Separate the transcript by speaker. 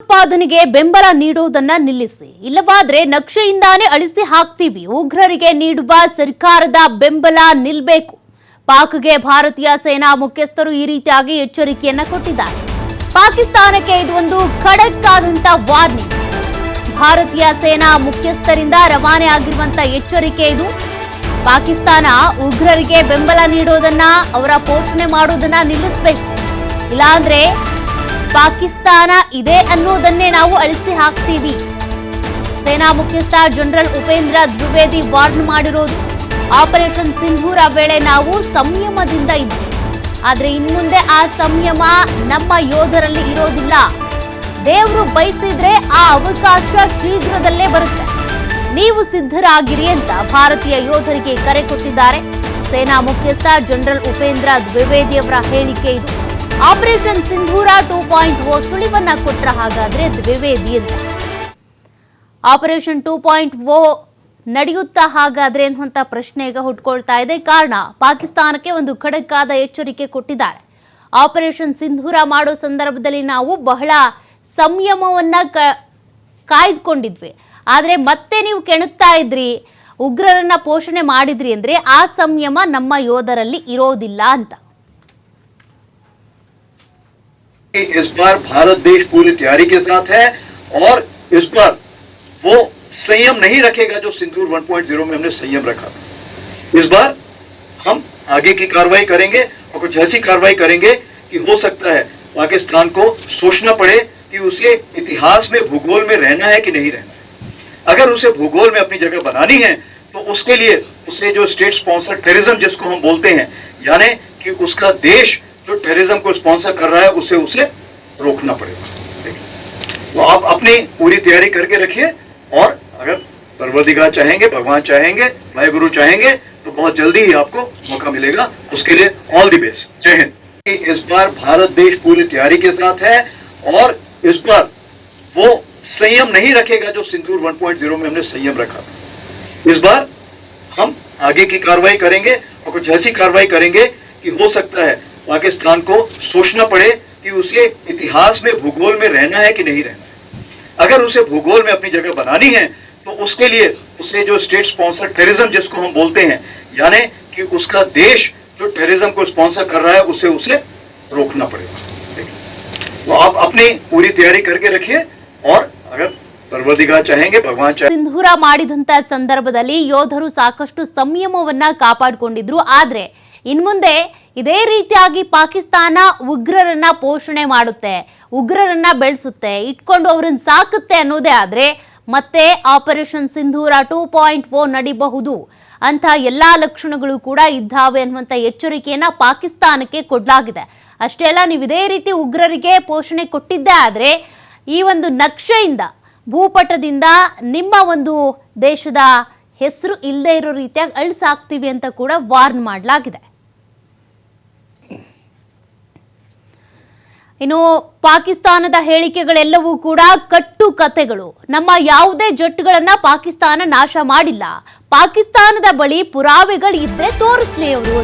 Speaker 1: ಭಯೋತ್ಪಾದನೆಗೆ ಬೆಂಬಲ ನೀಡುವುದನ್ನ ನಿಲ್ಲಿಸಿ. ಇಲ್ಲವಾದ್ರೆ ನಕ್ಷೆಯಿಂದಾನೇ ಅಳಿಸಿ ಹಾಕ್ತೀವಿ. ಉಗ್ರರಿಗೆ ನೀಡುವ ಸರ್ಕಾರದ ಬೆಂಬಲ ನಿಲ್ಬೇಕು. ಪಾಕ್ಗೆ ಭಾರತೀಯ ಸೇನಾ ಮುಖ್ಯಸ್ಥರು ಈ ರೀತಿಯಾಗಿ ಎಚ್ಚರಿಕೆಯನ್ನ ಕೊಟ್ಟಿದ್ದಾರೆ. ಪಾಕಿಸ್ತಾನಕ್ಕೆ ಇದು ಒಂದು ಖಡಕ್ ಆದಂತ ವಾರ್ನಿಂಗ್. ಭಾರತೀಯ ಸೇನಾ ಮುಖ್ಯಸ್ಥರಿಂದ ರವಾನೆ ಆಗಿರುವಂತ ಎಚ್ಚರಿಕೆ ಇದು. ಪಾಕಿಸ್ತಾನ ಉಗ್ರರಿಗೆ ಬೆಂಬಲ ನೀಡೋದನ್ನ ಅವರ ಪೋಷಣೆ ಮಾಡೋದನ್ನ ನಿಲ್ಲಿಸಬೇಕು. ಇಲ್ಲಾಂದ್ರೆ ಪಾಕಿಸ್ತಾನ ಇದೆ ಅನ್ನೋದನ್ನೇ ನಾವು ಅಳಿಸಿ ಹಾಕ್ತೀವಿ. ಸೇನಾ ಮುಖ್ಯಸ್ಥ ಜನರಲ್ ಉಪೇಂದ್ರ ದ್ವಿವೇದಿ ವಾರ್ನ್ ಮಾಡಿರೋದು. ಆಪರೇಷನ್ ಸಿಂಧೂರ ವೇಳೆ ನಾವು ಸಂಯಮದಿಂದ ಇದ್ವಿ. ಆದ್ರೆ ಇನ್ಮುಂದೆ ಆ ಸಂಯಮ ನಮ್ಮ ಯೋಧರಲ್ಲಿ ಇರೋದಿಲ್ಲ. ದೇವರು ಬಯಸಿದ್ರೆ ಆ ಅವಕಾಶ ಶೀಘ್ರದಲ್ಲೇ ಬರುತ್ತೆ. ನೀವು ಸಿದ್ಧರಾಗಿರಿ ಅಂತ ಭಾರತೀಯ ಯೋಧರಿಗೆ ಕರೆ ಕೊಟ್ಟಿದ್ದಾರೆ. ಸೇನಾ ಮುಖ್ಯಸ್ಥ ಜನರಲ್ ಉಪೇಂದ್ರ ದ್ವಿವೇದಿ ಅವರ ಹೇಳಿಕೆ ಇದು. Operation Sindoor two point O ಸುಳಿವನ್ನ ಕೊಟ್ರ ಹಾಗಾದ್ರೆ ದ್ವಿವೇದಿ ಅಂತ ಆಪರೇಷನ್ ಟೂ ಪಾಯಿಂಟ್ ಓ ನಡೆಯುತ್ತಾ ಹಾಗಾದ್ರೆ ಅನ್ನುವಂಥ ಪ್ರಶ್ನೆ ಈಗ ಹುಟ್ಕೊಳ್ತಾ ಇದೆ. ಕಾರಣ, ಪಾಕಿಸ್ತಾನಕ್ಕೆ ಒಂದು ಖಡಕ್ಕಾದ ಎಚ್ಚರಿಕೆ ಕೊಟ್ಟಿದ್ದಾರೆ. ಆಪರೇಷನ್ ಸಿಂಧೂರ ಮಾಡೋ ಸಂದರ್ಭದಲ್ಲಿ ನಾವು ಬಹಳ ಸಂಯಮವನ್ನ ಕ, ಕಾಯ್ದುಕೊಂಡಿದ್ವಿ. ಆದರೆ ಮತ್ತೆ ನೀವು ಕೆಣಕ್ತಾ ಇದ್ರಿ, ಉಗ್ರರನ್ನ ಪೋಷಣೆ ಮಾಡಿದ್ರಿ ಅಂದ್ರೆ ಆ ಸಂಯಮ ನಮ್ಮ ಯೋಧರಲ್ಲಿ ಇರೋದಿಲ್ಲ ಅಂತ.
Speaker 2: कि इस बार भारत देश पूरी तैयारी के साथ है और इस बार वो संयम नहीं रखेगा जो सिंदूर 1.0 में हमने संयम रखा इस बार हम आगे की कार्रवाई करेंगे और कुछ ऐसी कार्रवाई करेंगे कि हो सकता है पाकिस्तान को सोचना पड़े कि उसे इतिहास में, भूगोल में रहना है कि नहीं रहना है। अगर उसे भूगोल में अपनी जगह बनानी है तो उसके लिए उसे जो स्टेट स्पॉन्सर टेररिज्म जिसको हम बोलते हैं, यानी कि उसका देश जो टेररिज्म को स्पॉन्सर कर रहा है, उसे उसे रोकना पड़ेगा। तो आप अपनी पूरी तैयारी करके रखिए और अगर परवरदिगार चाहेंगे, भगवान चाहेंगे भाई गुरु चाहेंगे तो बहुत जल्दी ही आपको मौका मिलेगा। उसके लिए ऑल दी बेस्ट जय हिंद। इस बार भारत देश पूरी तैयारी के साथ है और इस बार वो संयम नहीं रखेगा जो सिंदूर 1.0 में हमने संयम रखा इस बार हम आगे की कार्रवाई करेंगे और कुछ ऐसी कार्रवाई करेंगे कि हो सकता है पाकिस्तान को सोचना पड़े कि उसे इतिहास में भूगोल में रहना है कि नहीं रहना है अगर उसे भूगोल में अपनी जगह बनानी है तो उसके लिए उसे जो स्टेट स्पॉन्सर टेररिज्म जिसको हम बोलते हैं यानी कि उसका देश जो टेररिज्म को स्पॉन्सर कर रहा है उसे उसे रोकना पड़ेगा तो आप अपनी पूरी तैयारी करके रखिए और अगर परवरदिगार चाहेंगे भगवान चाहे
Speaker 1: ಸಿಂಧೂರ ಮಾಡಿದಂತ ಸಂದರ್ಭದಲ್ಲಿ ಯೋಧರು ಸಾಕಷ್ಟು ಸಂಯಮವನ್ನ ಕಾಪಾಡಿಕೊಂಡಿದ್ರು ಆದ್ರೆ ಇನ್ಮುಂದೆ ಇದೇ ರೀತಿಯಾಗಿ ಪಾಕಿಸ್ತಾನ ಉಗ್ರರನ್ನ ಪೋಷಣೆ ಮಾಡುತ್ತೆ, ಉಗ್ರರನ್ನ ಬೆಳೆಸುತ್ತೆ, ಇಟ್ಕೊಂಡು ಅವ್ರನ್ನ ಸಾಕುತ್ತೆ ಅನ್ನೋದೇ ಆದರೆ ಮತ್ತೆ operation Sindoor two point four ನಡಿಬಹುದು. ಅಂತ ಎಲ್ಲ ಲಕ್ಷಣಗಳು ಕೂಡ ಇದ್ದಾವೆ ಅನ್ನುವಂಥ ಎಚ್ಚರಿಕೆಯನ್ನು ಪಾಕಿಸ್ತಾನಕ್ಕೆ ಕೊಡಲಾಗಿದೆ. ಅಷ್ಟೇ ಅಲ್ಲ, ನೀವು ಇದೇ ರೀತಿ ಉಗ್ರರಿಗೆ ಪೋಷಣೆ ಕೊಟ್ಟಿದ್ದೇ ಆದರೆ ಈ ಒಂದು ನಕ್ಷೆಯಿಂದ, ಭೂಪಟದಿಂದ ನಿಮ್ಮ ಒಂದು ದೇಶದ ಹೆಸರು ಇಲ್ಲದೆ ಇರೋ ರೀತಿಯಾಗಿ ಅಳಿಸಾಕ್ತೀವಿ ಅಂತ ಕೂಡ ವಾರ್ನ್ ಮಾಡಲಾಗಿದೆ. ಇನ್ನು ಪಾಕಿಸ್ತಾನದ ಹೇಳಿಕೆಗಳೆಲ್ಲವೂ ಕೂಡ ಕಟ್ಟು ಕತೆಗಳು. ನಮ್ಮ ಯಾವುದೇ ಜಟ್ಟುಗಳನ್ನ ಪಾಕಿಸ್ತಾನ ನಾಶ ಮಾಡಿಲ್ಲ. ಪಾಕಿಸ್ತಾನದ ಬಳಿ ಪುರಾವೆಗಳಿದ್ರೆ ತೋರಿಸ್ಲಿ ಅವರು